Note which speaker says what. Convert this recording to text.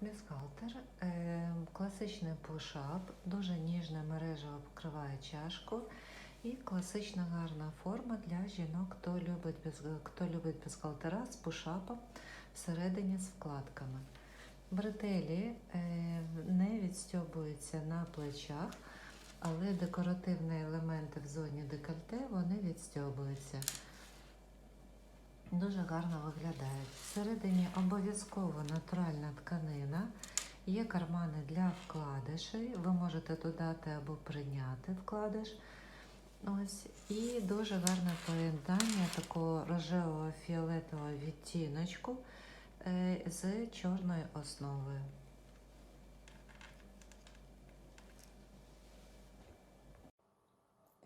Speaker 1: Бюстгальтер, е, класичний пушап, дуже ніжне мережево покриває чашку і класична гарна форма для жінок, хто любить, без, хто любить бюстгальтера з пушапом всередині з вкладками. Бретелі е, не відстьобуються на плечах, але декоративні елементи в зоні декольте вони відстьобуються. Дуже гарно виглядають. Всередині обов'язково натуральна тканина. Є кармани для вкладишей. Ви можете додати або прийняти вкладиш. Ось. І дуже гарне поєднання такого рожевого фіолетового відтіночку е, з чорною основою.